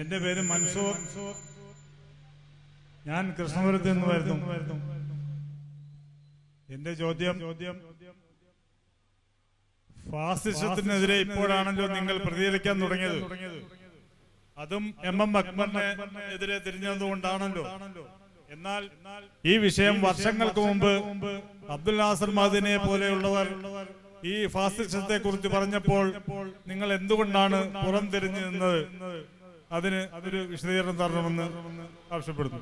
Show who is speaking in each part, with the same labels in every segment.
Speaker 1: എന്റെ പേര് മൻസൂർ. ഞാൻ കൃഷ്ണപുരത്ത് നിന്ന് വരുന്നു. എന്റെ ചോദ്യം ചോദ്യം ഫാസിസത്തിനെതിരെ ഇപ്പോഴാണല്ലോ നിങ്ങൾ പ്രതികരിക്കാൻ തുടങ്ങിയത്. അതും എം എം അക്ബറിനെ എതിരെ തിരിഞ്ഞതുകൊണ്ടാണല്ലോ. എന്നാൽ ഈ വിഷയം വർഷങ്ങൾക്ക് മുമ്പ് അബ്ദുൽ നാസർ മാദിനെ പോലെയുള്ളവർ ഈ ഫാസിസത്തെ കുറിച്ച് പറഞ്ഞപ്പോൾ നിങ്ങൾ എന്തുകൊണ്ടാണ് പുറം തിരിഞ്ഞു നിന്നത്? അതിന് അതൊരു വിശദീകരണം തരണമെന്ന് ആവശ്യപ്പെടുന്നു.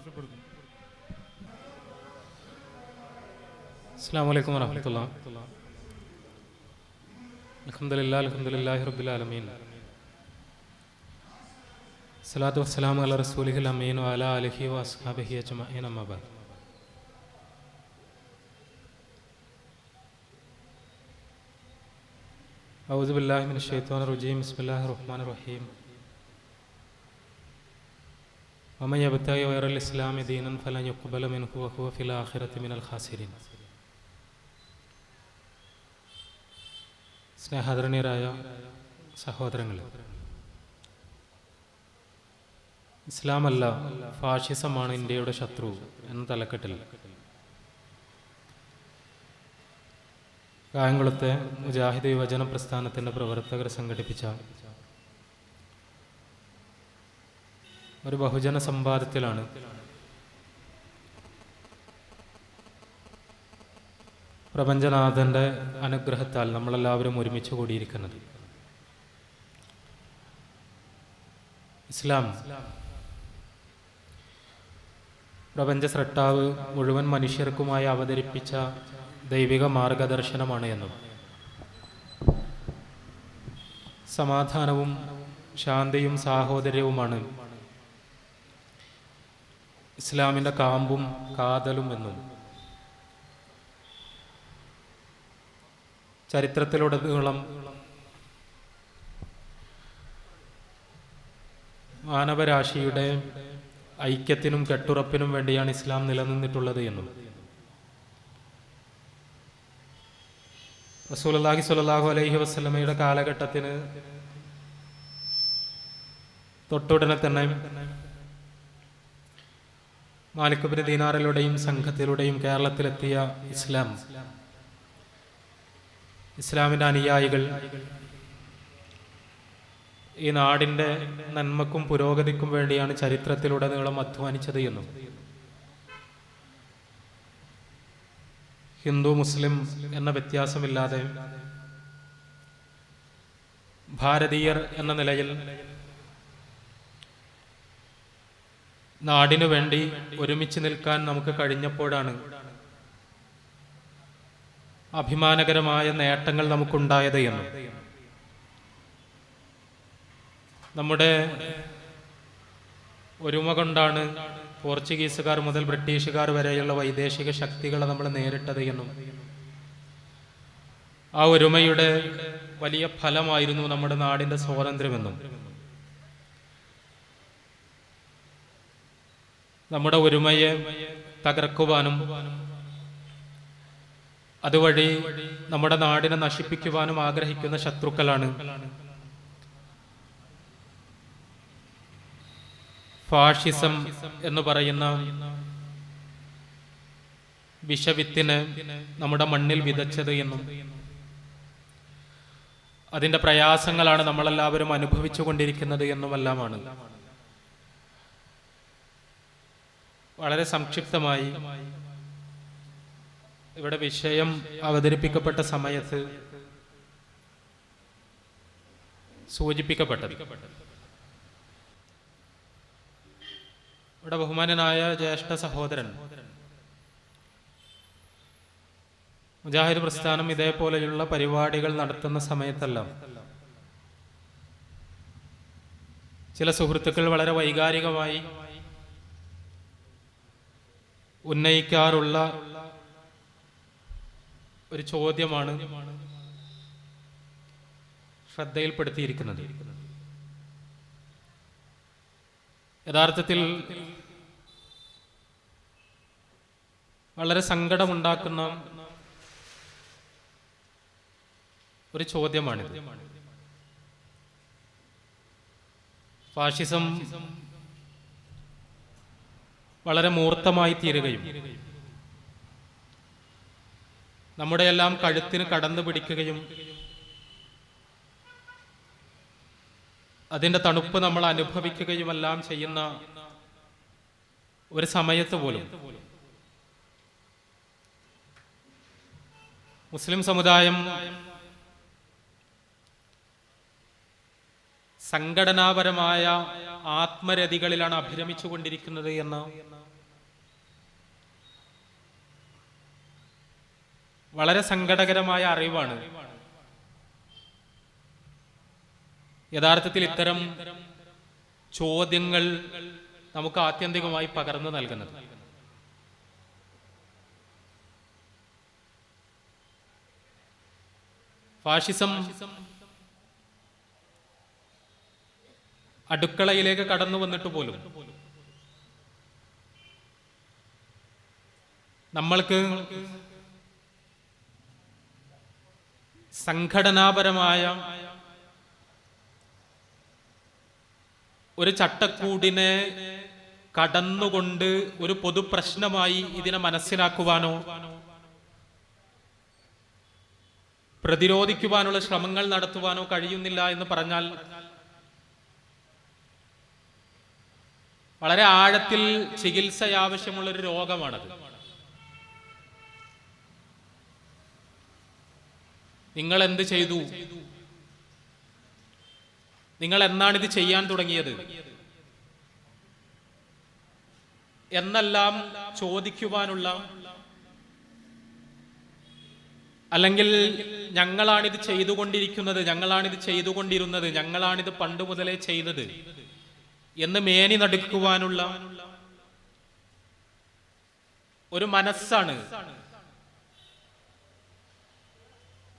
Speaker 2: അസ്സാം വലൈക്കും വരഹമുല്ല അലഹമുല്ലാ അലഹമുല്ലാഹി റബ്ബുലാലമീൻ സ്വലാത്തു വസ്സലാം അല റസൂലിഹി അമീൻ അല അലഹി വസ്ഹാബിഹി അജ്മഈൻ അമ്മബാദ് أعوذ بالله من الشيطان الرجيم بسم الله الرحمن الرحيم ومن يبتغي غير الإسلام دينا فلن يقبل منه وهو في الآخرة من الخاسرين സ്നേഹാദരണീയരായ സഹോദരങ്ങളെ ഇസ്ലാമല്ല ഫാഷിസമാണ് ഇന്ത്യയുടെ ശത്രു എന്ന തലക്കെട്ടിൽ കായംകുളത്തെ മുജാഹിദ് യുവജന പ്രസ്ഥാനത്തിന്റെ പ്രവർത്തകർ സംഘടിപ്പിച്ച ഒരു ബഹുജന സംവാദത്തിലാണ്. പ്രപഞ്ചനാഥന്റെ അനുഗ്രഹത്താൽ നമ്മളെല്ലാവരും ഒരുമിച്ച് കൂടിയിരിക്കുന്നത്. ഇസ്ലാം പ്രപഞ്ച സ്രട്ടാവ് മുഴുവൻ മനുഷ്യർക്കുമായി അവതരിപ്പിച്ച ദൈവിക മാർഗദർശനമാണ് എന്നും. സമാധാനവും ശാന്തിയും സാഹോദര്യവുമാണ് ഇസ്ലാമിന്റെ കാമ്പും കാതലും എന്നും. ചരിത്രത്തിലുടനീളം മാനവരാശിയുടെ ഐക്യത്തിനും കെട്ടുറപ്പിനും വേണ്ടിയാണ് ഇസ്ലാം നിലനിന്നിട്ടുള്ളത് എന്നും. റസൂലി സ്വല്ലല്ലാഹു അലൈഹി വസ്ലമയുടെ കാലഘട്ടത്തിന് തൊട്ടുടനെ തന്നെ മാലിക്കുബിന് ദീനാറിലൂടെയും സംഘത്തിലൂടെയും കേരളത്തിലെത്തിയ ഇസ്ലാം. ഇസ്ലാമിന്റെ അനുയായികൾ ഈ നാടിന്റെ നന്മക്കും പുരോഗതിക്കും വേണ്ടിയാണ് ചരിത്രത്തിലുടനീളം അധ്വാനിച്ചത് എന്നും. ഹിന്ദു മുസ്ലിം എന്ന വ്യത്യാസമില്ലാതെ ഭാരതീയർ എന്ന നിലയിൽ നാടിനു വേണ്ടി ഒരുമിച്ച് നിൽക്കാൻ നമുക്ക് കഴിഞ്ഞപ്പോഴാണ് അഭിമാനകരമായ നേട്ടങ്ങൾ നമുക്കുണ്ടായത് എന്ന്. നമ്മുടെ ഒരുമ കൊണ്ടാണ് പോർച്ചുഗീസുകാർ മുതൽ ബ്രിട്ടീഷുകാർ വരെയുള്ള വൈദേശിക ശക്തികളെ നമ്മൾ നേരിട്ടത് എന്നും ആ ഒരുമയുടെ വലിയ ഫലമായിരുന്നു നമ്മുടെ നാടിന്റെ സ്വാതന്ത്ര്യമെന്നും. നമ്മുടെ ഒരുമയെ തകർക്കുവാനും അതുവഴി നമ്മുടെ നാടിനെ നശിപ്പിക്കുവാനും ആഗ്രഹിക്കുന്ന ശത്രുക്കളാണ് ഫാഷിസം എന്ന് പറയുന്ന വിഷവിത്തിന് നമ്മുടെ മണ്ണിൽ വിതച്ചത് എന്നും അതിന്റെ പ്രയാസങ്ങളാണ് നമ്മളെല്ലാവരും അനുഭവിച്ചു കൊണ്ടിരിക്കുന്നത് എന്നുമെല്ലാമാണ്. വളരെ സംക്ഷിപ്തമായി ഇവിടെ വിഷയം അവതരിപ്പിക്കപ്പെട്ട സമയത്ത് സൂചിപ്പിക്കപ്പെട്ടത്. ഇവിടെ ബഹുമാനനായ ജ്യേഷ്ഠ സഹോദരൻ. മുജാഹിദ് പ്രസ്ഥാനം ഇതേപോലെയുള്ള പരിപാടികൾ നടത്തുന്ന സമയത്തെല്ലാം. ചില സുഹൃത്തുക്കൾ വളരെ വൈകാരികമായി ഉന്നയിക്കാറുള്ള ഒരു ചോദ്യമാണ് ശ്രദ്ധയിൽപ്പെടുത്തിയിരിക്കുന്നത്. യഥാർത്ഥത്തിൽ വളരെ സങ്കടമുണ്ടാക്കുന്ന ഒരു ചോദ്യമാണിത്. ഫാഷിസം വളരെ മൂർത്തമായി തീരുകയും നമ്മുടെ എല്ലാം കഴുത്തിന് കടന്നു പിടിക്കുകയും അതിന്റെ തണുപ്പ് നമ്മൾ അനുഭവിക്കുകയുമെല്ലാം ചെയ്യുന്ന ഒരു സമയത്ത് പോലും. മുസ്ലിം സമുദായം സംഘടനാപരമായ ആത്മരതികളിലാണ് അഭിരമിച്ചു കൊണ്ടിരിക്കുന്നത് എന്ന് വളരെ സങ്കടകരമായ അറിവാണ്. യഥാർത്ഥത്തിൽ ഇത്തരം ചോദ്യങ്ങൾ നമുക്ക് ആത്യന്തികമായി പകർന്നു നൽകുന്നത്. ഫാഷിസം അടുക്കളയിലേക്ക് കടന്നു വന്നിട്ട് പോലും നമ്മൾക്ക് സംഘടനാപരമായ ഒരു ചട്ടക്കൂടിനെ കടന്നുകൊണ്ട് ഒരു പൊതുപ്രശ്നമായി ഇതിനെ മനസ്സിലാക്കുവാനോ പ്രതിരോധിക്കുവാനുള്ള ശ്രമങ്ങൾ നടത്തുവാനോ കഴിയുന്നില്ല എന്ന് പറഞ്ഞാൽ വളരെ ആഴത്തിൽ ചികിത്സ ആവശ്യമുള്ള ഒരു രോഗമാണത്. നിങ്ങൾ എന്ത് ചെയ്തു? നിങ്ങൾ എന്നാണ് ഇത് ചെയ്യാൻ തുടങ്ങിയത്? എന്നെല്ലാം ചോദിക്കുവാനുള്ള അല്ലെങ്കിൽ ഞങ്ങളാണിത് ചെയ്തുകൊണ്ടിരിക്കുന്നത് ഞങ്ങളാണിത് ചെയ്തുകൊണ്ടിരുന്നത് ഞങ്ങളാണിത് പണ്ട് മുതലേ ചെയ്തത് എന്ന് മേനി നടുക്കുവാനുള്ള ഒരു മനസ്സാണ്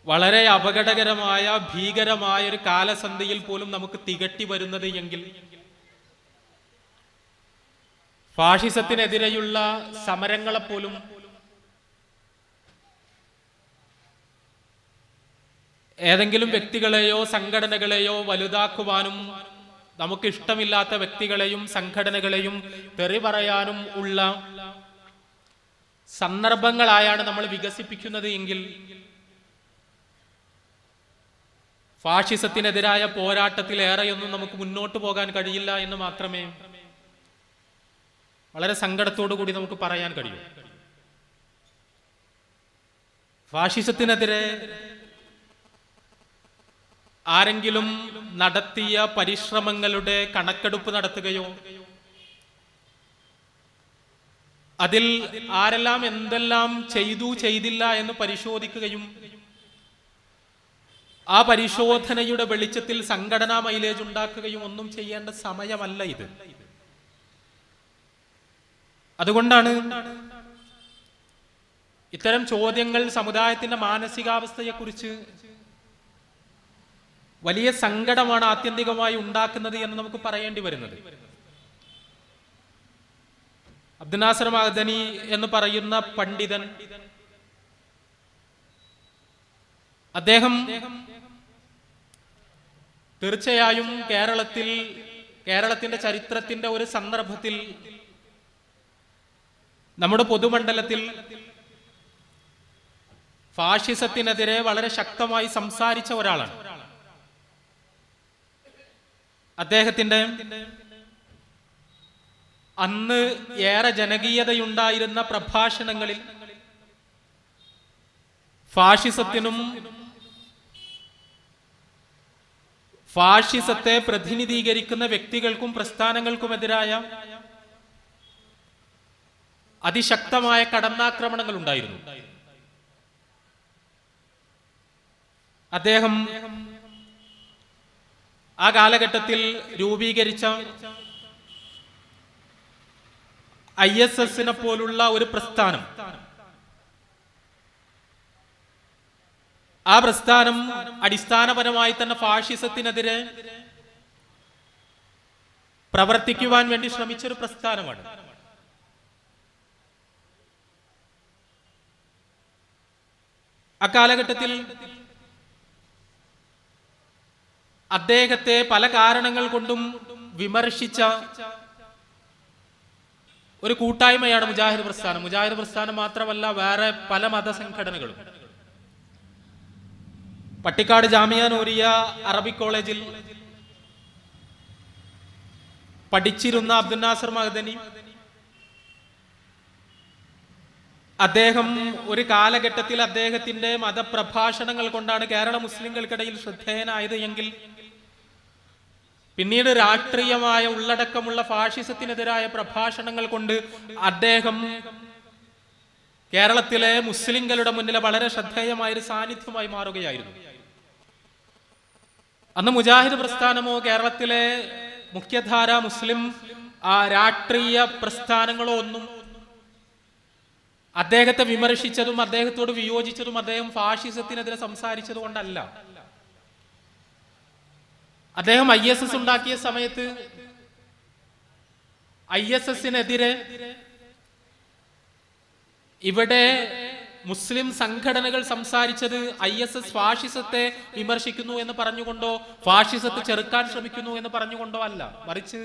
Speaker 2: വളരെ അപകടകരമായ ഭീകരമായ ഒരു കാലസന്ധിയിൽ പോലും നമുക്ക് തികട്ടി വരുന്നത് എങ്കിൽ ഫാഷിസത്തിനെതിരെയുള്ള സമരങ്ങളെപ്പോലും ഏതെങ്കിലും വ്യക്തികളെയോ സംഘടനകളെയോ വലുതാക്കുവാനും നമുക്ക് ഇഷ്ടമില്ലാത്ത വ്യക്തികളെയും സംഘടനകളെയും തെറി പറയാനും ഉള്ള സന്ദർഭങ്ങളായാണ് നമ്മൾ വികസിപ്പിക്കുന്നത് എങ്കിൽ ഫാഷിസത്തിനെതിരായ പോരാട്ടത്തിൽ ഏറെയൊന്നും നമുക്ക് മുന്നോട്ട് പോകാൻ കഴിയില്ല എന്ന് മാത്രമേ വളരെ സങ്കടത്തോടു കൂടി നമുക്ക് പറയാൻ കഴിയൂ. ഫാഷിസത്തിനെതിരെ ആരെങ്കിലും നടത്തിയ പരിശ്രമങ്ങളുടെ കണക്കെടുപ്പ് നടത്തുകയോ അതിൽ ആരെല്ലാം എന്തെല്ലാം ചെയ്തു ചെയ്തില്ല എന്ന് പരിശോധിക്കുകയും ആ പരിശോധനയുടെ വെളിച്ചത്തിൽ സംഘടനാ മൈലേജ് ഉണ്ടാക്കുകയും ഒന്നും ചെയ്യേണ്ട സമയമല്ല ഇത്. അതുകൊണ്ടാണ് ഇത്തരം ചോദ്യങ്ങൾ സമുദായത്തിന്റെ മാനസികാവസ്ഥയെക്കുറിച്ച് വലിയ സങ്കടമാണ് ആത്യന്തികമായി ഉണ്ടാക്കുന്നത് എന്ന് നമുക്ക് പറയേണ്ടി വരുന്നത്. അബ്ദുനാസർ മഹദനി എന്ന് പറയുന്ന പണ്ഡിതൻ അദ്ദേഹം തീർച്ചയായും കേരളത്തിൽ കേരളത്തിന്റെ ചരിത്രത്തിന്റെ ഒരു സന്ദർഭത്തിൽ നമ്മുടെ പൊതുമണ്ഡലത്തിൽ ഫാഷിസത്തിനെതിരെ വളരെ ശക്തമായി സംസാരിച്ച ഒരാളാണ്. അദ്ദേഹത്തിന്റെ അന്ന് ഏറെ ജനകീയതയുണ്ടായിരുന്ന പ്രഭാഷണങ്ങളിൽ ഫാഷിസത്തിനും ഫാഷിസത്തെ പ്രതിനിധീകരിക്കുന്ന വ്യക്തികൾക്കും പ്രസ്ഥാനങ്ങൾക്കുമെതിരായ അതിശക്തമായ കടന്നാക്രമണങ്ങൾ ഉണ്ടായിരുന്നു അദ്ദേഹം ആ കാലഘട്ടത്തിൽ രൂപീകരിച്ച ഐ എസ് എസിനെ പോലുള്ള ഒരു പ്രസ്ഥാനം ആ പ്രസ്ഥാനം അടിസ്ഥാനപരമായി തന്നെ ഫാഷിസത്തിനെതിരെ പ്രവർത്തിക്കുവാൻ വേണ്ടി ശ്രമിച്ച ഒരു പ്രസ്ഥാനമാണ്. അക്കാലഘട്ടത്തിൽ അദ്ദേഹത്തെ പല കാരണങ്ങൾ കൊണ്ടും വിമർശിച്ച ഒരു കൂട്ടായ്മയാണ് മുജാഹിദ് പ്രസ്ഥാനം. മുജാഹിദ് പ്രസ്ഥാനം മാത്രമല്ല വേറെ പല മതസംഘടനകളും. പട്ടിക്കാട് ജാമിയ നൂരിയ അറബിക് കോളേജിൽ പഠിച്ചിരുന്ന അബ്ദുൽ നാസർ മഹദനി. അദ്ദേഹം ഒരു കാലഘട്ടത്തിൽ അദ്ദേഹത്തിന്റെ മതപ്രഭാഷണങ്ങൾ കൊണ്ടാണ് കേരള മുസ്ലിങ്ങൾക്കിടയിൽ ശ്രദ്ധേയനായത് എങ്കിൽ പിന്നീട് രാഷ്ട്രീയമായ ഉള്ളടക്കമുള്ള ഫാഷിസത്തിനെതിരായ പ്രഭാഷണങ്ങൾ കൊണ്ട് അദ്ദേഹം കേരളത്തിലെ മുസ്ലിങ്ങളുടെ മുന്നിലെ വളരെ ശ്രദ്ധേയമായ ഒരു സാന്നിധ്യമായി മാറുകയായിരുന്നു. അന്ന് മുജാഹിദ് പ്രസ്ഥാനമോ കേരളത്തിലെ മുഖ്യധാര മുസ്ലിം ആ, രാഷ്ട്രീയ പ്രസ്ഥാനങ്ങളോ ഒന്നും അദ്ദേഹത്തെ വിമർശിച്ചതും അദ്ദേഹത്തോട് വിയോജിച്ചതും അദ്ദേഹം ഫാഷിസത്തിനെതിരെ സംസാരിച്ചത് കൊണ്ടല്ല. അദ്ദേഹം ഐ എസ് എസ് ഉണ്ടാക്കിയ സമയത്ത് ഐ എസ് എസിനെതിരെ ഇവിടെ മുസ്ലിം സംഘടനകൾ സംസാരിച്ചത് ഐ എസ് എസ് ഫാഷിസത്തെ വിമർശിക്കുന്നു എന്ന് പറഞ്ഞുകൊണ്ടോ ഫാഷിസത്തെ ചെറുക്കാൻ ശ്രമിക്കുന്നു എന്ന് പറഞ്ഞുകൊണ്ടോ അല്ല. മറിച്ച്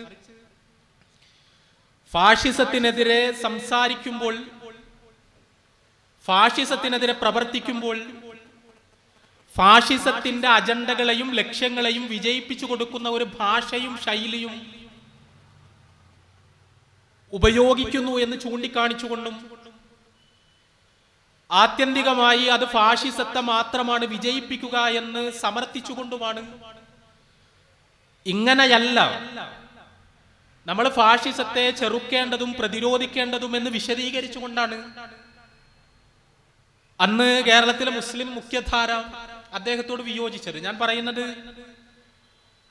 Speaker 2: ഫാഷിസത്തിനെതിരെ സംസാരിക്കുമ്പോൾ ഫാഷിസത്തിനെതിരെ പ്രവർത്തിക്കുമ്പോൾ ഫാഷിസത്തിന്റെ അജണ്ടകളെയും ലക്ഷ്യങ്ങളെയും വിജയിപ്പിച്ചു കൊടുക്കുന്ന ഒരു ഭാഷയും ശൈലിയും ഉപയോഗിക്കുന്നു എന്ന് ചൂണ്ടിക്കാണിച്ചുകൊണ്ടും ആത്യന്തികമായി അത് ഫാഷിസത്തെ മാത്രമാണ് വിജയിപ്പിക്കുക എന്ന് സമർത്ഥിച്ചുകൊണ്ടുമാണ്. ഇങ്ങനെയല്ല. നമ്മൾ ഫാഷിസത്തെ ചെറുക്കേണ്ടതും പ്രതിരോധിക്കേണ്ടതും എന്ന് വിശദീകരിച്ചുകൊണ്ടാണ്. അന്ന് കേരളത്തിലെ മുസ്ലിം മുഖ്യധാര അദ്ദേഹത്തോട് വിയോജിച്ചത്. ഞാൻ പറയുന്നത്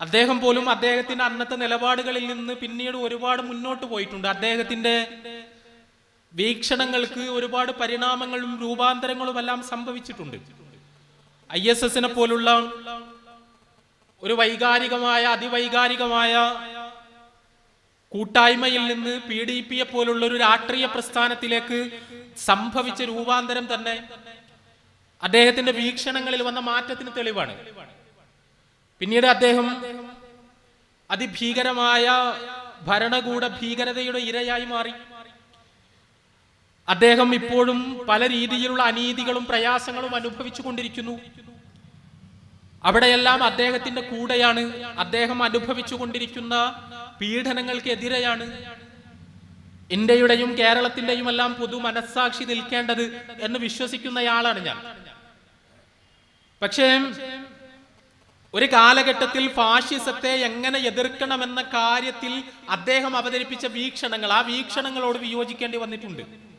Speaker 2: അദ്ദേഹം പോലും അദ്ദേഹത്തിന്റെ അന്നത്തെ നിലപാടുകളിൽ നിന്ന് പിന്നീട് ഒരുപാട് മുന്നോട്ട് പോയിട്ടുണ്ട്. അദ്ദേഹത്തിന്റെ വീക്ഷണങ്ങൾക്ക് ഒരുപാട് പരിണാമങ്ങളും രൂപാന്തരങ്ങളും എല്ലാം സംഭവിച്ചിട്ടുണ്ട്. ഐ എസ് എസിനെ പോലുള്ള ഒരു വൈകാരികമായ അതിവൈകാരികമായ കൂട്ടായ്മയിൽ നിന്ന് പി ഡി പിയെ പോലുള്ള ഒരു രാഷ്ട്രീയ പ്രസ്ഥാനത്തിലേക്ക് സംഭവിച്ച രൂപാന്തരം തന്നെ അദ്ദേഹത്തിന്റെ വീക്ഷണങ്ങളിൽ വന്ന മാറ്റത്തിന് തെളിവാണ്. പിന്നീട് അദ്ദേഹം അതിഭീകരമായ ഭരണകൂട ഭീകരതയുടെ ഇരയായി മാറി. അദ്ദേഹം ഇപ്പോഴും പല രീതിയിലുള്ള അനീതികളും പ്രയാസങ്ങളും അനുഭവിച്ചു കൊണ്ടിരിക്കുന്നു. അവിടെയെല്ലാം അദ്ദേഹത്തിന്റെ കൂടെയാണ് അദ്ദേഹം അനുഭവിച്ചു കൊണ്ടിരിക്കുന്ന പീഡനങ്ങൾക്കെതിരെയാണ്. ഇന്ത്യയുടെയും കേരളത്തിന്റെയും എല്ലാം പൊതു മനസ്സാക്ഷി നിൽക്കേണ്ടത് എന്ന് വിശ്വസിക്കുന്നയാളാണ് ഞാൻ. പക്ഷേ ഒരു കാലഘട്ടത്തിൽ ഫാഷിസത്തെ എങ്ങനെ എതിർക്കണമെന്ന കാര്യത്തിൽ അദ്ദേഹം അവതരിപ്പിച്ച വീക്ഷണങ്ങൾ ആ വീക്ഷണങ്ങളോട് വിയോജിക്കേണ്ടി വന്നിട്ടുണ്ട്.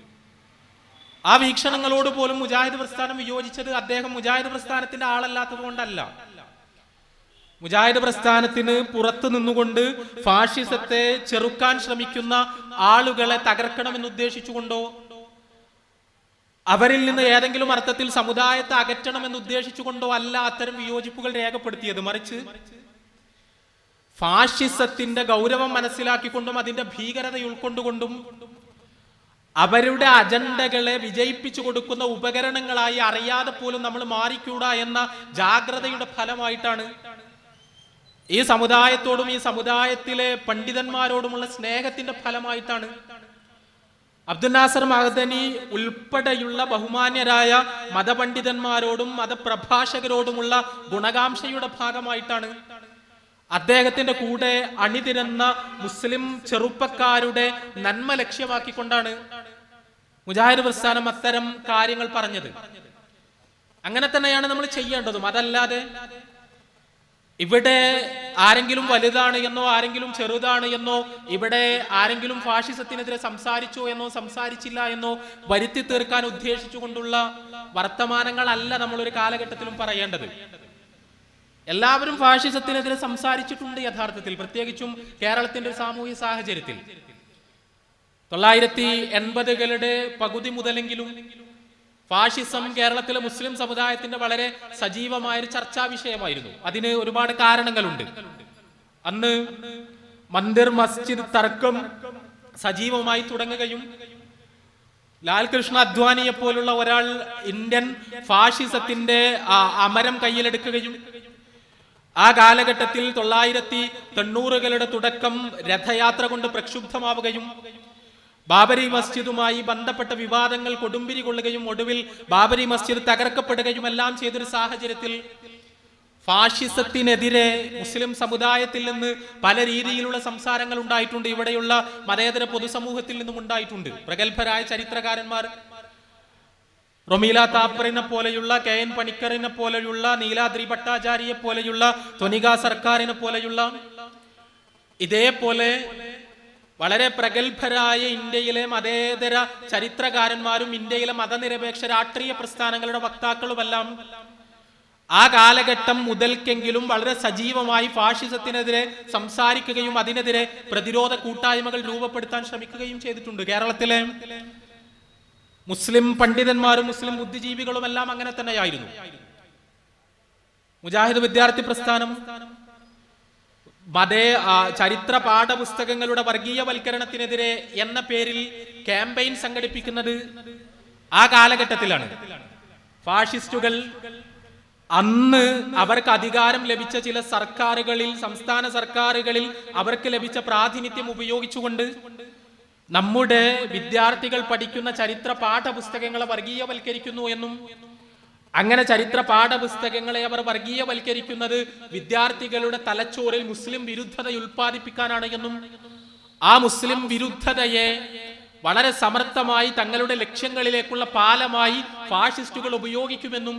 Speaker 2: ആ വീക്ഷണങ്ങളോട് പോലും മുജാഹിദ് പ്രസ്ഥാനം വിയോജിച്ചത് അദ്ദേഹം മുജാഹിദ് പ്രസ്ഥാനത്തിന്റെ ആളല്ലാത്തത് കൊണ്ടല്ല. മുജാഹിദ് പ്രസ്ഥാനത്തിന് പുറത്തു നിന്നുകൊണ്ട് ഫാഷിസത്തെ ചെറുക്കാൻ ശ്രമിക്കുന്ന ആളുകളെ തകർക്കണമെന്ന് ഉദ്ദേശിച്ചുകൊണ്ടോ? അവരിൽ നിന്ന് ഏതെങ്കിലും അർത്ഥത്തിൽ സമുദായത്തെ അകറ്റണമെന്ന് ഉദ്ദേശിച്ചുകൊണ്ടോ അല്ല അത്തരം വിയോജിപ്പുകൾ രേഖപ്പെടുത്തിയത്. മറിച്ച് ഫാഷിസത്തിന്റെ ഗൗരവം മനസ്സിലാക്കിക്കൊണ്ടും അതിന്റെ ഭീകരത ഉൾക്കൊണ്ടുകൊണ്ടും അവരുടെ അജണ്ടകളെ വിജയിപ്പിച്ചു കൊടുക്കുന്ന ഉപകരണങ്ങളായി അറിയാതെ പോലും നമ്മൾ മാറിക്കൂടാ എന്ന ജാഗ്രതയുടെ ഫലമായിട്ടാണ് ഈ സമുദായത്തോടും ഈ സമുദായത്തിലെ പണ്ഡിതന്മാരോടുമുള്ള സ്നേഹത്തിന്റെ ഫലമായിട്ടാണ്. അബ്ദുൽ നാസർ മഹദനി ഉൾപ്പെടെയുള്ള ബഹുമാന്യരായ മതപണ്ഡിതന്മാരോടും മതപ്രഭാഷകരോടുമുള്ള ഗുണകാംക്ഷയുടെ ഭാഗമായിട്ടാണ്. അദ്ദേഹത്തിന്റെ കൂടെ അണിതിരുന്ന മുസ്ലിം ചെറുപ്പക്കാരുടെ നന്മ ലക്ഷ്യമാക്കിക്കൊണ്ടാണ് മുജാഹിദ് പ്രസ്ഥാനം അത്തരം കാര്യങ്ങൾ പറഞ്ഞത്. അങ്ങനെ തന്നെയാണ് നമ്മൾ ചെയ്യേണ്ടതും. അതല്ലാതെ ഇവിടെ ആരെങ്കിലും വലുതാണ് എന്നോ ആരെങ്കിലും ചെറുതാണ് എന്നോ ഇവിടെ ആരെങ്കിലും ഫാഷിസത്തിനെതിരെ സംസാരിച്ചോ എന്നോ സംസാരിച്ചില്ല എന്നോ വരുത്തി തീർക്കാൻ ഉദ്ദേശിച്ചുകൊണ്ടുള്ള വർത്തമാനങ്ങളല്ല നമ്മൾ ഒരു കാലഘട്ടത്തിലും പറയേണ്ടത്. എല്ലാവരും ഫാഷിസത്തിനെതിരെ സംസാരിച്ചിട്ടുണ്ട് യഥാർത്ഥത്തിൽ പ്രത്യേകിച്ചും കേരളത്തിന്റെ ഒരു സാമൂഹ്യ സാഹചര്യത്തിൽ. തൊള്ളായിരത്തി എൺപതുകളുടെ പകുതി മുതലെങ്കിലും ഫാഷിസം കേരളത്തിലെ മുസ്ലിം സമുദായത്തിന്റെ വളരെ സജീവമായ ഒരു ചർച്ചാ വിഷയമായിരുന്നു. അതിന് ഒരുപാട് കാരണങ്ങളുണ്ട്. അന്ന് മന്ദിർ മസ്ജിദ് തർക്കം സജീവമായി തുടങ്ങുകയും ലാൽ കൃഷ്ണ അദ്വാനിയെ പോലുള്ള ഒരാൾ ഇന്ത്യൻ ഫാഷിസത്തിന്റെ അമരം കയ്യിലെടുക്കുകയും ആ കാലഘട്ടത്തിൽ തൊള്ളായിരത്തി തൊണ്ണൂറുകളുടെ തുടക്കം രഥയാത്ര കൊണ്ട് പ്രക്ഷുബ്ധമാവുകയും ബാബരി മസ്ജിദുമായി ബന്ധപ്പെട്ട വിവാദങ്ങൾ കൊടുമ്പിരി കൊള്ളുകയും ഒടുവിൽ ബാബരി മസ്ജിദ് തകർക്കപ്പെടുകയും എല്ലാം ചെയ്തൊരു സാഹചര്യത്തിൽ ഫാഷിസത്തിനെതിരെ മുസ്ലിം സമുദായത്തിൽ നിന്ന് പല രീതിയിലുള്ള സംസാരങ്ങൾ ഉണ്ടായിട്ടുണ്ട്. ഇവിടെയുള്ള മതേതര പൊതുസമൂഹത്തിൽ നിന്നും ഉണ്ടായിട്ടുണ്ട്. പ്രഗത്ഭരായ ചരിത്രകാരന്മാർ റൊമീല താപ്പറിനെ പോലെയുള്ള കെ എൻ പണിക്കറിനെ പോലെയുള്ള നീലാദ്രി ഭട്ടാചാര്യയെ പോലെയുള്ള ത്വനിക സർക്കാരിനെ പോലെയുള്ള ഇതേപോലെ വളരെ പ്രഗത്ഭരായ ഇന്ത്യയിലെ മതേതര ചരിത്രകാരന്മാരും ഇന്ത്യയിലെ മതനിരപേക്ഷ രാഷ്ട്രീയ പ്രസ്ഥാനങ്ങളുടെ വക്താക്കളുമെല്ലാം ആ കാലഘട്ടം മുതൽക്കെങ്കിലും വളരെ സജീവമായി ഫാഷിസത്തിനെതിരെ സംസാരിക്കുകയും അതിനെതിരെ പ്രതിരോധ കൂട്ടായ്മകൾ രൂപപ്പെടുത്താൻ ശ്രമിക്കുകയും ചെയ്തിട്ടുണ്ട് കേരളത്തിലെ. മുസ്ലിം പണ്ഡിതന്മാരും മുസ്ലിം ബുദ്ധിജീവികളും എല്ലാം അങ്ങനെ തന്നെയായിരുന്നു. മുജാഹിദ് വിദ്യാർത്ഥി പ്രസ്ഥാനം മതേ ചരിത്ര പാഠപുസ്തകങ്ങളുടെ വർഗീയവൽക്കരണത്തിനെതിരെ എന്ന പേരിൽ ക്യാമ്പയിൻ സംഘടിപ്പിക്കുന്നത് ആ കാലഘട്ടത്തിലാണ്. ഫാഷിസ്റ്റുകൾ അന്ന് അവർക്ക് അധികാരം ലഭിച്ച ചില സർക്കാരുകളിൽ സംസ്ഥാന സർക്കാരുകളിൽ അവർക്ക് ലഭിച്ച പ്രാതിനിധ്യം ഉപയോഗിച്ചുകൊണ്ട് നമ്മുടെ വിദ്യാർത്ഥികൾ പഠിക്കുന്ന ചരിത്ര പാഠപുസ്തകങ്ങളെ വർഗീയവൽക്കരിക്കുന്നു എന്നും അങ്ങനെ ചരിത്ര പാഠപുസ്തകങ്ങളെ അവർ വർഗീയവൽക്കരിക്കുന്നത് വിദ്യാർത്ഥികളുടെ തലച്ചോറിൽ മുസ്ലിം വിരുദ്ധത ഉൽപ്പാദിപ്പിക്കാനാണ് എന്നും ആ മുസ്ലിം വിരുദ്ധതയെ വളരെ സമർത്ഥമായി തങ്ങളുടെ ലക്ഷ്യങ്ങളിലേക്കുള്ള പാലമായി ഫാഷിസ്റ്റുകൾ ഉപയോഗിക്കുമെന്നും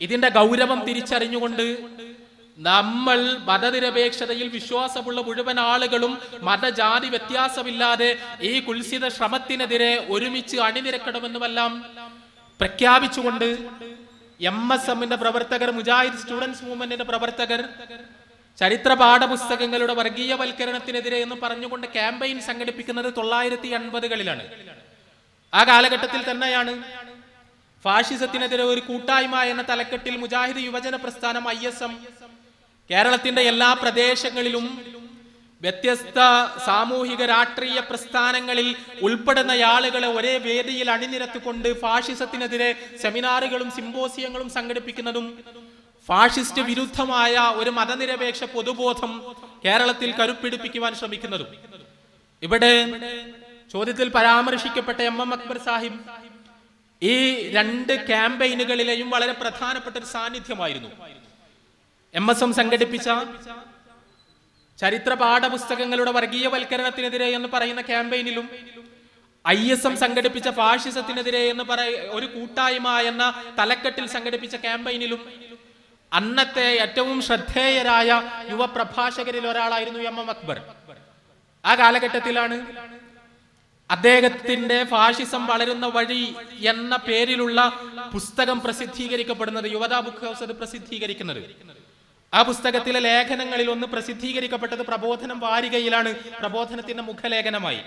Speaker 2: ഇതിന്റെ ഗൗരവം തിരിച്ചറിഞ്ഞുകൊണ്ട് നമ്മൾ മതനിരപേക്ഷതയിൽ വിശ്വാസമുള്ള മുഴുവൻ ആളുകളും മതജാതി വ്യത്യാസമില്ലാതെ ഈ കുൽസിത ശ്രമത്തിനെതിരെ ഒരുമിച്ച് അണിനിരക്കണമെന്നുമെല്ലാം പ്രഖ്യാപിച്ചുകൊണ്ട് എം എസ് എമ്മിന്റെ പ്രവർത്തകർ മുജാഹിദ് സ്റ്റുഡൻസ് മൂവ്മെന്റിന്റെ പ്രവർത്തകർ ചരിത്ര പാഠപുസ്തകങ്ങളുടെ വർഗീയവൽക്കരണത്തിനെതിരെ എന്ന് പറഞ്ഞുകൊണ്ട് ക്യാമ്പയിൻ സംഘടിപ്പിക്കുന്നത് തൊള്ളായിരത്തി എൺപതുകളിലാണ് ആ കാലഘട്ടത്തിൽ തന്നെയാണ് ഫാഷിസത്തിനെതിരെ ഒരു കൂട്ടായ്മ എന്ന തലക്കെട്ടിൽ മുജാഹിദ് യുവജന പ്രസ്ഥാനം ഐ കേരളത്തിന്റെ എല്ലാ പ്രദേശങ്ങളിലും വ്യത്യസ്ത സാമൂഹിക രാഷ്ട്രീയ പ്രസ്ഥാനങ്ങളിൽ ഉൾപ്പെടുന്ന ആളുകളെ ഒരേ വേദിയിൽ അണിനിരത്തിക്കൊണ്ട് ഫാഷിസത്തിനെതിരെ സെമിനാറുകളും സിംബോസിയങ്ങളും സംഘടിപ്പിക്കുന്നതും ഫാഷിസ്റ്റ് വിരുദ്ധമായ ഒരു മതനിരപേക്ഷ പൊതുബോധം കേരളത്തിൽ കരുപ്പിടിപ്പിക്കുവാൻ ശ്രമിക്കുന്നതും. ഇവിടെ ചോദ്യത്തിൽ പരാമർശിക്കപ്പെട്ട എം എം അക്ബർ സാഹിബ് ഈ രണ്ട് ക്യാമ്പയിനുകളിലെയും വളരെ പ്രധാനപ്പെട്ട ഒരു സാന്നിധ്യമായിരുന്നു. എം എസ് എം സംഘടിപ്പിച്ച ചരിത്ര പാഠപുസ്തകങ്ങളുടെ വർഗീയവൽക്കരണത്തിനെതിരെ എന്ന് പറയുന്ന ക്യാമ്പയിനിലും ഐ എസ് എം സംഘടിപ്പിച്ച ഫാഷിസത്തിനെതിരെ എന്ന് പറയ ഒരു കൂട്ടായ്മ എന്ന തലക്കെട്ടിൽ സംഘടിപ്പിച്ച ക്യാമ്പയിനിലും അന്നത്തെ ഏറ്റവും ശ്രദ്ധേയരായ യുവ പ്രഭാഷകരിൽ ഒരാളായിരുന്നു എം എം അക്ബർ. ആ കാലഘട്ടത്തിലാണ് അദ്ദേഹത്തിന്റെ ഫാഷിസം വളരുന്ന വഴി എന്ന പേരിലുള്ള പുസ്തകം പ്രസിദ്ധീകരിക്കപ്പെടുന്നത് യുവതാ ബുക്ക് ഹൗസ് അത് പ്രസിദ്ധീകരിക്കുന്നത്. ആ പുസ്തകത്തിലെ ലേഖനങ്ങളിൽ ഒന്ന് പ്രസിദ്ധീകരിക്കപ്പെട്ടത് പ്രബോധനം വാരികയിലാണ്. പ്രബോധനത്തിന്റെ മുഖലേഖനമായി.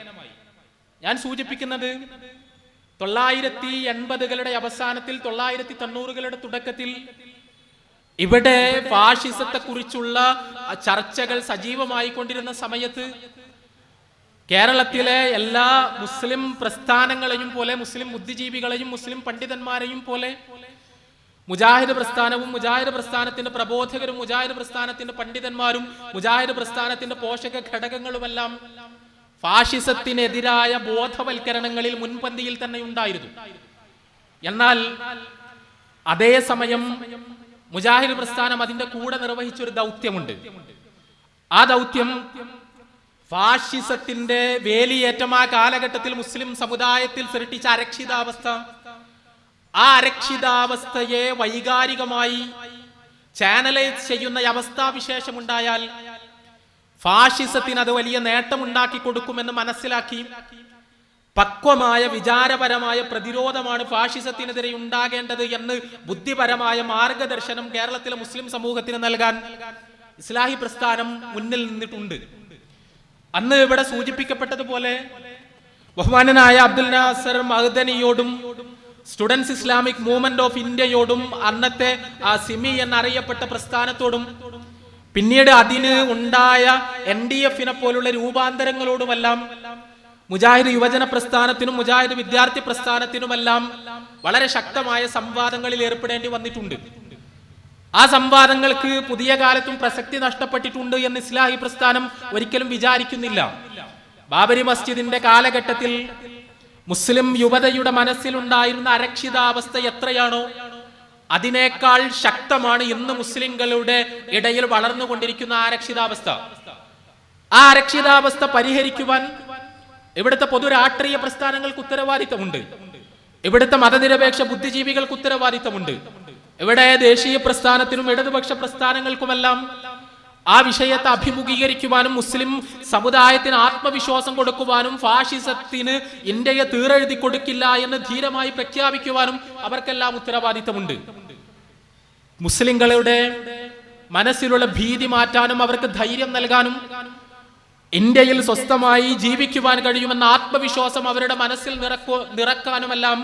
Speaker 2: ഞാൻ സൂചിപ്പിക്കുന്നത് തൊള്ളായിരത്തി എൺപതുകളുടെ അവസാനത്തിൽ തൊള്ളായിരത്തി തൊണ്ണൂറുകളുടെ തുടക്കത്തിൽ ഇവിടെ ഫാഷിസത്തെ കുറിച്ചുള്ള ചർച്ചകൾ സജീവമായി കൊണ്ടിരുന്ന സമയത്ത് കേരളത്തിലെ എല്ലാ മുസ്ലിം പ്രസ്ഥാനങ്ങളെയും പോലെ മുസ്ലിം ബുദ്ധിജീവികളെയും മുസ്ലിം പണ്ഡിതന്മാരെയും പോലെ മുജാഹിദ് പ്രസ്ഥാനവും മുജാഹിദ് പ്രസ്ഥാനത്തിന്റെ പ്രബോധകരും മുജാഹിദ് പ്രസ്ഥാനത്തിന്റെ പണ്ഡിതന്മാരും മുജാഹിദ് പ്രസ്ഥാനത്തിന്റെ പോഷക ഘടകങ്ങളുമെല്ലാം ഫാഷിസത്തിനെതിരായ ബോധവൽക്കരണങ്ങളിൽ മുൻപന്തിയിൽ തന്നെ ഉണ്ടായിരുന്നു. എന്നാൽ അതേസമയം മുജാഹിദ് പ്രസ്ഥാനം അതിന്റെ കൂടെ നിർവഹിച്ചൊരു ദൗത്യമുണ്ട്. ആ ദൗത്യം ഫാഷിസത്തിന്റെ വേലിയേറ്റം ആ കാലഘട്ടത്തിൽ മുസ്ലിം സമുദായത്തിൽ സൃഷ്ടിച്ച അരക്ഷിതാവസ്ഥ ആ അരക്ഷിതാവസ്ഥയെ വൈകാരികമായി ചാനലൈസ് ചെയ്യുന്ന അവസ്ഥാവിശേഷമുണ്ടായാൽ ഫാഷിസത്തിന് അത് വലിയ നേട്ടമുണ്ടാക്കി കൊടുക്കുമെന്ന് മനസ്സിലാക്കി പക്വമായ വിചാരപരമായ പ്രതിരോധമാണ് ഫാഷിസത്തിനെതിരെ ഉണ്ടാകേണ്ടത് എന്ന് ബുദ്ധിപരമായ മാർഗദർശനം കേരളത്തിലെ മുസ്ലിം സമൂഹത്തിന് നൽകാൻ ഇസ്ലാഹി പ്രസ്ഥാനം മുന്നിൽ നിന്നിട്ടുണ്ട്. അന്ന് ഇവിടെ സൂചിപ്പിക്കപ്പെട്ടതുപോലെ ബഹുമാനനായ അബ്ദുൽ നാസർ മഹദനിയോടും സ്റ്റുഡൻസ് ഇസ്ലാമിക് മൂവ്മെന്റ് ഓഫ് ഇന്ത്യയോടും അന്നത്തെ ആ സിമി എന്നറിയപ്പെട്ട പ്രസ്ഥാനത്തോടും പിന്നീട് അതിന് ഉണ്ടായ എൻ ഡി എഫിനെ പോലുള്ള രൂപാന്തരങ്ങളോടുമെല്ലാം മുജാഹിദ് യുവജന പ്രസ്ഥാനത്തിനും മുജാഹിദ് വിദ്യാർത്ഥി പ്രസ്ഥാനത്തിനുമെല്ലാം വളരെ ശക്തമായ സംവാദങ്ങളിൽ ഏർപ്പെടേണ്ടി വന്നിട്ടുണ്ട്. ആ സംവാദങ്ങൾക്ക് പുതിയ കാലത്തും പ്രസക്തി നഷ്ടപ്പെട്ടിട്ടുണ്ട് എന്ന് ഇസ്ലാഹി പ്രസ്ഥാനം ഒരിക്കലും വിചാരിക്കുന്നില്ല. ബാബരി മസ്ജിദിന്റെ കാലഘട്ടത്തിൽ മുസ്ലിം യുവതയുടെ മനസ്സിലുണ്ടായിരുന്ന അരക്ഷിതാവസ്ഥ എത്രയാണോ അതിനേക്കാൾ ശക്തമാണ് ഇന്ന് മുസ്ലിങ്ങളുടെ ഇടയിൽ വളർന്നുകൊണ്ടിരിക്കുന്ന ആ അരക്ഷിതാവസ്ഥ ആ അരക്ഷിതാവസ്ഥ പരിഹരിക്കുവാൻ ഇവിടുത്തെ പൊതു രാഷ്ട്രീയ പ്രസ്ഥാനങ്ങൾക്ക് ഉത്തരവാദിത്തമുണ്ട്. ഇവിടുത്തെ മതനിരപേക്ഷ ബുദ്ധിജീവികൾക്ക് ഉത്തരവാദിത്തമുണ്ട്. ഇവിടെ ദേശീയ പ്രസ്ഥാനത്തിനും ഇടതുപക്ഷ പ്രസ്ഥാനങ്ങൾക്കുമെല്ലാം ആ വിഷയത്തെ അഭിമുഖീകരിക്കുവാനും മുസ്ലിം സമുദായത്തിന് ആത്മവിശ്വാസം കൊടുക്കുവാനും ഫാഷിസത്തിന് ഇന്ത്യയെ തീരെഴുതി കൊടുക്കില്ല എന്ന് ധീരമായി പ്രഖ്യാപിക്കുവാനും അവർക്കെല്ലാം ഉത്തരവാദിത്തമുണ്ട്. മുസ്ലിങ്ങളുടെ മനസ്സിലുള്ള ഭീതി മാറ്റാനും അവർക്ക് ധൈര്യം നൽകാനും ഇന്ത്യയിൽ സ്വസ്ഥമായി ജീവിക്കുവാൻ കഴിയുമെന്ന ആത്മവിശ്വാസം അവരുടെ മനസ്സിൽ നിറക്കോ നിറക്കാനുമെല്ലാം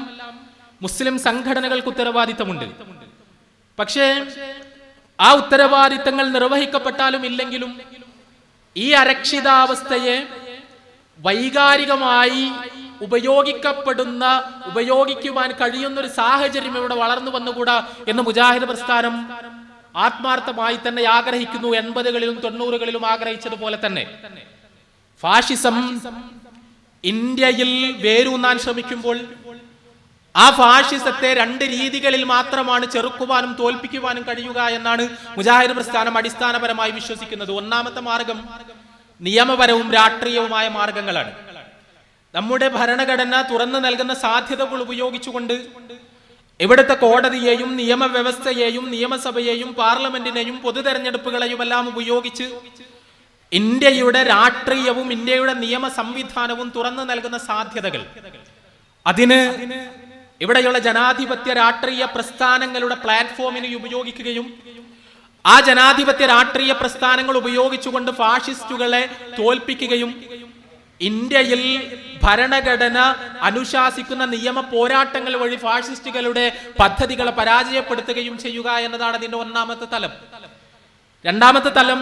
Speaker 2: മുസ്ലിം സംഘടനകൾക്ക് ഉത്തരവാദിത്തമുണ്ട്. പക്ഷേ ആ ഉത്തരവാദിത്തങ്ങൾ നിർവഹിക്കപ്പെട്ടാലും ഇല്ലെങ്കിലും ഈ അരക്ഷിതാവസ്ഥയെ വൈകാരികമായി ഉപയോഗിക്കപ്പെടുന്ന ഉപയോഗിക്കുവാൻ കഴിയുന്ന ഒരു സാഹചര്യം ഇവിടെ വളർന്നു വന്നുകൂടാ എന്ന് മുജാഹിദ് പ്രസ്ഥാനം ആത്മാർത്ഥമായി തന്നെ ആഗ്രഹിക്കുന്നു. എൺപതുകളിലും തൊണ്ണൂറുകളിലും ആഗ്രഹിച്ചതുപോലെ തന്നെ. ഫാഷിസം ഇന്ത്യയിൽ വേരൂന്നാൻ ശ്രമിക്കുമ്പോൾ ആ ഫാഷിസത്തെ രണ്ട് രീതികളിൽ മാത്രമാണ് ചെറുക്കുവാനും തോൽപ്പിക്കുവാനും കഴിയുക എന്നാണ് മുജാഹിദ് പ്രസ്ഥാനം അടിസ്ഥാനപരമായി വിശ്വസിക്കുന്നത്. ഒന്നാമത്തെ മാർഗം നിയമപരവും രാഷ്ട്രീയവുമായ മാർഗങ്ങളാണ്. നമ്മുടെ ഭരണഘടന തുറന്നു നൽകുന്ന സാധ്യതകൾ ഉപയോഗിച്ചുകൊണ്ട് ഇവിടുത്തെ കോടതിയെയും നിയമവ്യവസ്ഥയെയും നിയമസഭയെയും പാർലമെന്റിനെയും പൊതു തെരഞ്ഞെടുപ്പുകളെയും എല്ലാം ഉപയോഗിച്ച് ഇന്ത്യയുടെ രാഷ്ട്രീയവും ഇന്ത്യയുടെ നിയമ സംവിധാനവും തുറന്നു നൽകുന്ന സാധ്യതകൾ. അതിന് ഇവിടെയുള്ള ജനാധിപത്യ രാഷ്ട്രീയ പ്രസ്ഥാനങ്ങളുടെ പ്ലാറ്റ്ഫോമിനെ ഉപയോഗിക്കുകയും ആ ജനാധിപത്യ രാഷ്ട്രീയ പ്രസ്ഥാനങ്ങൾ ഉപയോഗിച്ചുകൊണ്ട് ഫാഷിസ്റ്റുകളെ തോൽപ്പിക്കുകയും ഇന്ത്യയിൽ ഭരണഘടന അനുശാസിക്കുന്ന നിയമ പോരാട്ടങ്ങൾ വഴി ഫാഷിസ്റ്റുകളുടെ പദ്ധതികളെ പരാജയപ്പെടുത്തുകയും ചെയ്യുക എന്നതാണ് അതിന്റെ ഒന്നാമത്തെ തലം. രണ്ടാമത്തെ തലം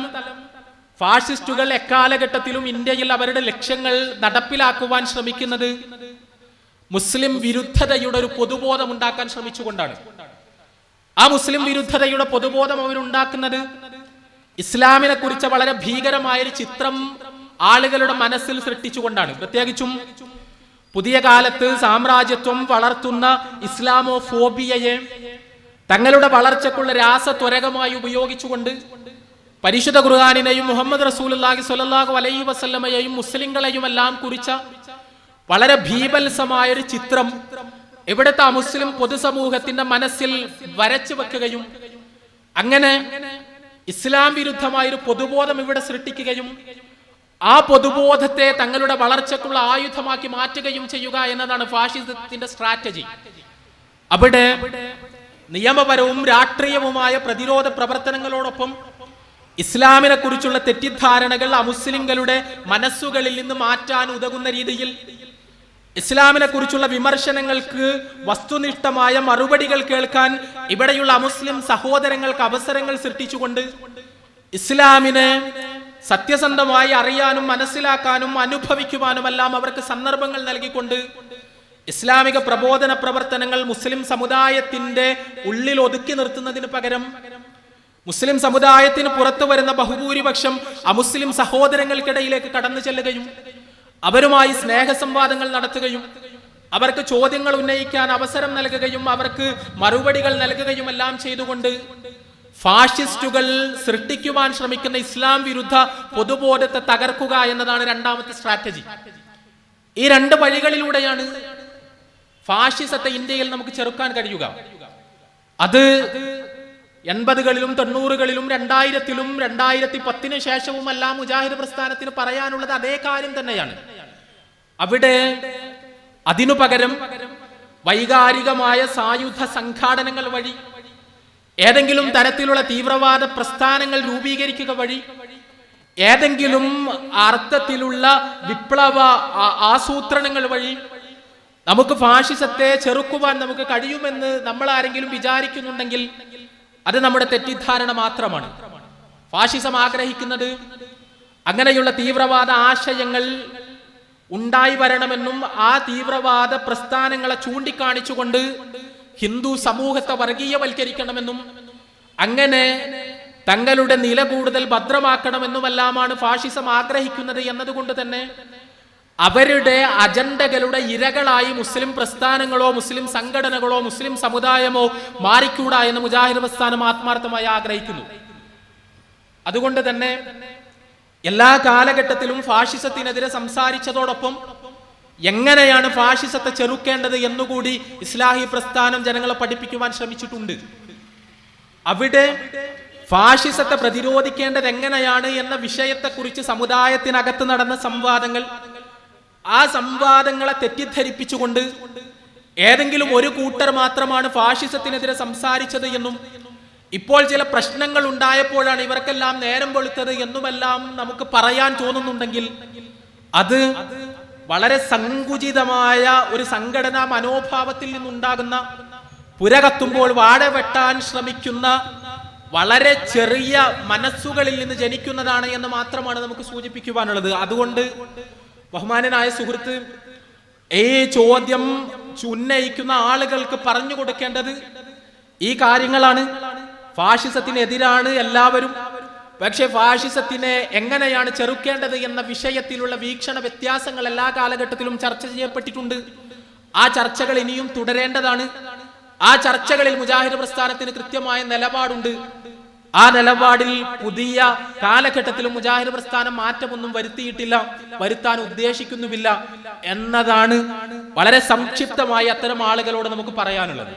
Speaker 2: ഫാഷിസ്റ്റുകൾ എക്കാലഘട്ടത്തിലും ഇന്ത്യയിൽ അവരുടെ ലക്ഷ്യങ്ങൾ നടപ്പിലാക്കുവാൻ ശ്രമിക്കുന്നത് മുസ്ലിം വിരുദ്ധതയുടെ ഒരു പൊതുബോധം ഉണ്ടാക്കാൻ ശ്രമിച്ചുകൊണ്ടാണ്. ആ മുസ്ലിം വിരുദ്ധതയുടെ പൊതുബോധം അവരുണ്ടാക്കുന്നത് ഇസ്ലാമിനെ കുറിച്ച് വളരെ ഭീകരമായ ഒരു ചിത്രം ആളുകളുടെ മനസ്സിൽ സൃഷ്ടിച്ചുകൊണ്ടാണ്. പ്രത്യേകിച്ചും പുതിയ കാലത്ത് സാമ്രാജ്യത്വം വളർത്തുന്ന ഇസ്ലാമോ ഫോബിയയെ തങ്ങളുടെ വളർച്ചക്കുള്ള രാസത്വരകമായി ഉപയോഗിച്ചുകൊണ്ട് പരിശുദ്ധ ഖുർആാനിനെയും മുഹമ്മദ് റസൂലുള്ളാഹി സ്വല്ലല്ലാഹു അലൈഹി വസല്ലമയെയും മുസ്ലിങ്ങളെയും എല്ലാം കുറിച്ച വളരെ ഭീപത്സമായ ഒരു ചിത്രം ഇവിടുത്തെ മുസ്ലിം പൊതുസമൂഹത്തിന്റെ മനസ്സിൽ വരച്ചു വെക്കുകയും അങ്ങനെ ഇസ്ലാം വിരുദ്ധമായ ഒരു പൊതുബോധം ഇവിടെ സൃഷ്ടിക്കുകയും ആ പൊതുബോധത്തെ തങ്ങളുടെ വളർച്ചക്കുള്ള ആയുധമാക്കി മാറ്റുകയും ചെയ്യുക എന്നതാണ് ഫാഷിസത്തിന്റെ സ്ട്രാറ്റജി. അവിടെ നിയമപരവും രാഷ്ട്രീയവുമായ പ്രതിരോധ പ്രവർത്തനങ്ങളോടൊപ്പം ഇസ്ലാമിനെ കുറിച്ചുള്ള തെറ്റിദ്ധാരണകൾ അമുസ്ലിങ്ങളുടെ മനസ്സുകളിൽ നിന്ന് മാറ്റാൻ ഉതകുന്ന രീതിയിൽ ഇസ്ലാമിനെ കുറിച്ചുള്ള വിമർശനങ്ങൾക്ക് വസ്തുനിഷ്ഠമായ മറുപടികൾ കേൾക്കാൻ ഇവിടെയുള്ള അമുസ്ലിം സഹോദരങ്ങൾക്ക് അവസരങ്ങൾ സൃഷ്ടിച്ചുകൊണ്ട് ഇസ്ലാമിനെ സത്യസന്ധമായി അറിയാനും മനസ്സിലാക്കാനും അനുഭവിക്കുവാനുമെല്ലാം അവർക്ക് സന്ദർഭങ്ങൾ നൽകിക്കൊണ്ട് ഇസ്ലാമിക പ്രബോധന പ്രവർത്തനങ്ങൾ മുസ്ലിം സമുദായത്തിന്റെ ഉള്ളിൽ ഒതുക്കി നിർത്തുന്നതിന് പകരം മുസ്ലിം സമുദായത്തിന് പുറത്തു വരുന്ന ബഹുഭൂരിപക്ഷം അമുസ്ലിം സഹോദരങ്ങൾക്കിടയിലേക്ക് കടന്നു ചെല്ലുകയും അവരുമായി സ്നേഹസംവാദങ്ങൾ നടത്തുകയും അവർക്ക് ചോദ്യങ്ങൾ ഉന്നയിക്കാൻ അവസരം നൽകുകയും അവർക്ക് മറുപടികൾ നൽകുകയും എല്ലാം ചെയ്തുകൊണ്ട് ഫാഷിസ്റ്റുകൾ സൃഷ്ടിക്കുവാൻ ശ്രമിക്കുന്ന ഇസ്ലാം വിരുദ്ധ പൊതുബോധത്തെ തകർക്കുക എന്നതാണ് രണ്ടാമത്തെ സ്ട്രാറ്റജി. ഈ രണ്ട് വഴികളിലൂടെയാണ് ഫാഷിസത്തെ ഇന്ത്യയിൽ നമുക്ക് ചെറുക്കാൻ കഴിയുക. അത് എൺപതുകളിലും തൊണ്ണൂറുകളിലും രണ്ടായിരത്തിലും രണ്ടായിരത്തി പത്തിന് ശേഷവുമെല്ലാം മുജാഹിദ് പ്രസ്ഥാനത്തിന് പറയാനുള്ളത് അതേ കാര്യം തന്നെയാണ്. അവിടെ അതിനു പകരം വൈകാരികമായ സായുധ സംഘാടനങ്ങൾ വഴി ഏതെങ്കിലും തരത്തിലുള്ള തീവ്രവാദ പ്രസ്ഥാനങ്ങൾ രൂപീകരിക്കുക വഴി ഏതെങ്കിലും അർത്ഥത്തിലുള്ള വിപ്ലവ ആസൂത്രണങ്ങൾ വഴി നമുക്ക് ഫാഷിസത്തെ ചെറുക്കുവാൻ നമുക്ക് കഴിയുമെന്ന് നമ്മൾ ആരെങ്കിലും വിചാരിക്കുന്നുണ്ടെങ്കിൽ അത് നമ്മുടെ തെറ്റിദ്ധാരണ മാത്രമാണ്. ഫാഷിസം ആഗ്രഹിക്കുന്നത് അങ്ങനെയുള്ള തീവ്രവാദ ആശയങ്ങൾ ഉണ്ടായി വരണമെന്നും ആ തീവ്രവാദ പ്രസ്ഥാനങ്ങളെ ചൂണ്ടിക്കാണിച്ചുകൊണ്ട് ഹിന്ദു സമൂഹത്തെ വർഗീയവൽക്കരിക്കണമെന്നും അങ്ങനെ തങ്ങളുടെ നില കൂടുതൽ ഭദ്രമാക്കണമെന്നുമെല്ലാമാണ് ഫാഷിസം ആഗ്രഹിക്കുന്നത് എന്നതുകൊണ്ട് തന്നെ അവരുടെ അജണ്ടകളുടെ ഇരകളായി മുസ്ലിം പ്രസ്ഥാനങ്ങളോ മുസ്ലിം സംഘടനകളോ മുസ്ലിം സമുദായമോ മാറിക്കൂടാ എന്ന് മുജാഹിദ് പ്രസ്ഥാനം ആത്മാർത്ഥമായി ആഗ്രഹിക്കുന്നു. അതുകൊണ്ട് തന്നെ എല്ലാ കാലഘട്ടത്തിലും ഫാഷിസത്തിനെതിരെ സംസാരിച്ചതോടൊപ്പം എങ്ങനെയാണ് ഫാഷിസത്തെ ചെറുക്കേണ്ടത് എന്നുകൂടി ഇസ്ലാഹി പ്രസ്ഥാനം ജനങ്ങളെ പഠിപ്പിക്കുവാൻ ശ്രമിച്ചിട്ടുണ്ട്. അവിടെ ഫാഷിസത്തെ പ്രതിരോധിക്കേണ്ടത് എങ്ങനെയാണ് എന്ന വിഷയത്തെക്കുറിച്ച് സമുദായത്തിനകത്ത് നടന്ന സംവാദങ്ങൾ ആ സംവാദങ്ങളെ തെറ്റിദ്ധരിപ്പിച്ചുകൊണ്ട് ഏതെങ്കിലും ഒരു കൂട്ടർ മാത്രമാണ് ഫാഷിസത്തിനെതിരെ സംസാരിച്ചത് എന്നും ഇപ്പോൾ ചില പ്രശ്നങ്ങൾ ഉണ്ടായപ്പോഴാണ് ഇവർക്കെല്ലാം നേരം വെളുത്തത് എന്നുമെല്ലാം നമുക്ക് പറയാൻ തോന്നുന്നുണ്ടെങ്കിൽ അത് വളരെ സങ്കുചിതമായ ഒരു സംഘടനാ മനോഭാവത്തിൽ നിന്നുണ്ടാകുന്ന പുരകത്തുമ്പോൾ വാഴ വെട്ടാൻ ശ്രമിക്കുന്ന വളരെ ചെറിയ മനസ്സുകളിൽ നിന്ന് ജനിക്കുന്നതാണ് എന്ന് മാത്രമാണ് നമുക്ക് സൂചിപ്പിക്കുവാനുള്ളത്. അതുകൊണ്ട് ബഹുമാനനായ സുഹൃത്ത് ഈ ചോദ്യം ഉന്നയിക്കുന്ന ആളുകൾക്ക് പറഞ്ഞു കൊടുക്കേണ്ടത് ഈ കാര്യങ്ങളാണ്. ഫാഷിസത്തിനെതിരാണ് എല്ലാവരും. പക്ഷെ ഫാഷിസത്തിനെ എങ്ങനെയാണ് ചെറുക്കേണ്ടത് എന്ന വിഷയത്തിലുള്ള വീക്ഷണ വ്യത്യാസങ്ങൾ എല്ലാ കാലഘട്ടത്തിലും ചർച്ച ചെയ്യപ്പെട്ടിട്ടുണ്ട്. ആ ചർച്ചകൾ ഇനിയും തുടരേണ്ടതാണ്. ആ ചർച്ചകളിൽ മുജാഹിദ് പ്രസ്ഥാനത്തിന് കൃത്യമായ നിലപാടുണ്ട്. ആ നിലപാടിൽ പുതിയ കാലഘട്ടത്തിൽ മുജാഹിദ് പ്രസ്ഥാനം മാറ്റമൊന്നും വരുത്തിയിട്ടില്ല വരുത്താൻ ഉദ്ദേശിക്കുന്നുമില്ല എന്നതാണ് വളരെ സംക്ഷിപ്തമായി അത്തരം ആളുകളോട് നമുക്ക് പറയാനുള്ളത്.